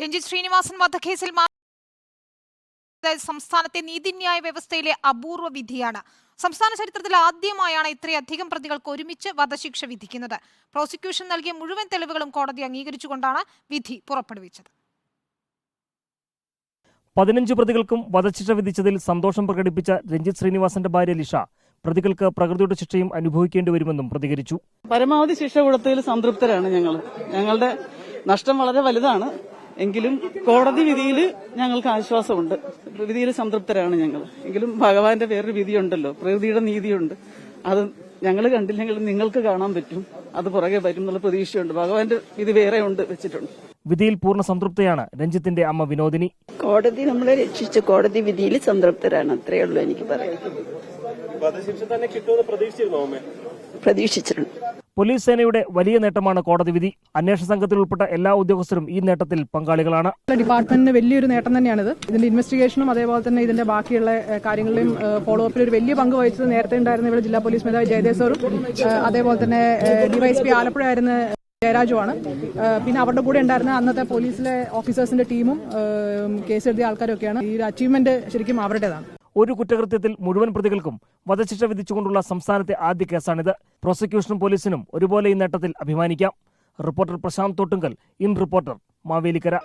രഞ്ജിത് ശ്രീനിവാസൻ വധക്കേസിൽ സംസ്ഥാനത്തെ നീതിന്യായ വ്യവസ്ഥയിലെ അപൂർവ വിധിയാണ്. സംസ്ഥാന ചരിത്രത്തിൽ ആദ്യമായാണ് ഇത്രയധികം പ്രതികൾക്ക് ഒരുമിച്ച് വധശിക്ഷ വിധിക്കുന്നത്. പ്രോസിക്യൂഷൻ നൽകിയ മുഴുവൻ തെളിവുകളും കോടതി അംഗീകരിച്ചുകൊണ്ടാണ് വിധി പുറപ്പെടുവിച്ചത്. പതിനഞ്ച് പ്രതികൾക്കും വധശിക്ഷ വിധിച്ചതിൽ സന്തോഷം പ്രകടിപ്പിച്ച രഞ്ജിത് ശ്രീനിവാസന്റെ ഭാര്യ ലിഷ പ്രതികൾക്ക് പ്രകൃതിയുടെ ശിക്ഷയും അനുഭവിക്കേണ്ടി വരുമെന്നും പ്രതികരിച്ചു. പരമാവധി ശിക്ഷ കൊടുത്തതിൽ സംതൃപ്തരാണ് ഞങ്ങൾ ഞങ്ങളുടെ നഷ്ടം വളരെ വലുതാണ്. എങ്കിലും കോടതി വിധിയിൽ ഞങ്ങൾക്ക് ആശ്വാസമുണ്ട്. വിധിയിൽ സംതൃപ്തരാണ് ഞങ്ങൾ. എങ്കിലും ഭഗവാന്റെ വേറൊരു വിധിയുണ്ടല്ലോ. പ്രകൃതിയുടെ നീതിയുണ്ട്. അത് ഞങ്ങൾ കണ്ടില്ലെങ്കിലും നിങ്ങൾക്ക് കാണാൻ പറ്റും. അത് പുറകെ വരും എന്നുള്ള പ്രതീക്ഷയുണ്ട്. ഭഗവാന്റെ വിധി വേറെ ഉണ്ട് വെച്ചിട്ടുണ്ട്. വിധിയിൽ പൂർണ സംതൃപ്തിയാണ് രഞ്ജിത്തിന്റെ അമ്മ വിനോദിനി. കോടതി നമ്മളെ രക്ഷിച്ച കോടതി വിധിയിൽ സംതൃപ്തരാണ്. അത്രയേ ഉള്ളൂ എനിക്ക് പറയാം പ്രതീക്ഷിച്ചിട്ടുണ്ട്. പോലീസ് സേനയുടെ വലിയ നേട്ടമാണ് കോടതി വിധി. അന്വേഷണ സംഘത്തിൽ ഉൾപ്പെട്ട എല്ലാ ഉദ്യോഗസ്ഥരും ഈ നേട്ടത്തിൽ പങ്കാളികളാണ്. ഡിപ്പാർട്ട്മെന്റിന് വലിയൊരു നേട്ടം തന്നെയാണിത് ഇതിന്റെ ഇൻവെസ്റ്റിഗേഷനും അതേപോലെ തന്നെ ഇതിന്റെ ബാക്കിയുള്ള കാര്യങ്ങളിലും ഫോളോ അപ്പിൽ ഒരു വലിയ പങ്ക് വഹിച്ചത് നേരത്തെ ഉണ്ടായിരുന്ന ഇവിടെ ജില്ലാ പോലീസ് മേധാവി ജയദേവ് സാറും അതേപോലെ തന്നെ ഡിവൈഎസ്പി ആലപ്പുഴ ആയിരുന്ന ജയരാജുമാണ് പിന്നെ അവരുടെ കൂടെ ഉണ്ടായിരുന്ന അന്നത്തെ പോലീസിലെ ഓഫീസേഴ്സിന്റെ ടീമും കേസെഴുതിയ ആൾക്കാരൊക്കെയാണ്. ഈ ഒരു അച്ചീവ്മെന്റ് ശരിക്കും അവരുടേതാണ്. ഒരു കുറ്റകൃത്യത്തിൽ മുഴുവൻ പ്രതികൾക്കും വധശിക്ഷ വിധിച്ചുകൊണ്ടുള്ള സംസ്ഥാനത്തെ ആദ്യ കേസാണിത്. പ്രോസിക്യൂഷനും പോലീസിനും ഒരുപോലെ ഈ നേട്ടത്തിൽ അഭിമാനിക്കാം. Reporter Prashanth Thottungal in reporter Mavelikkara.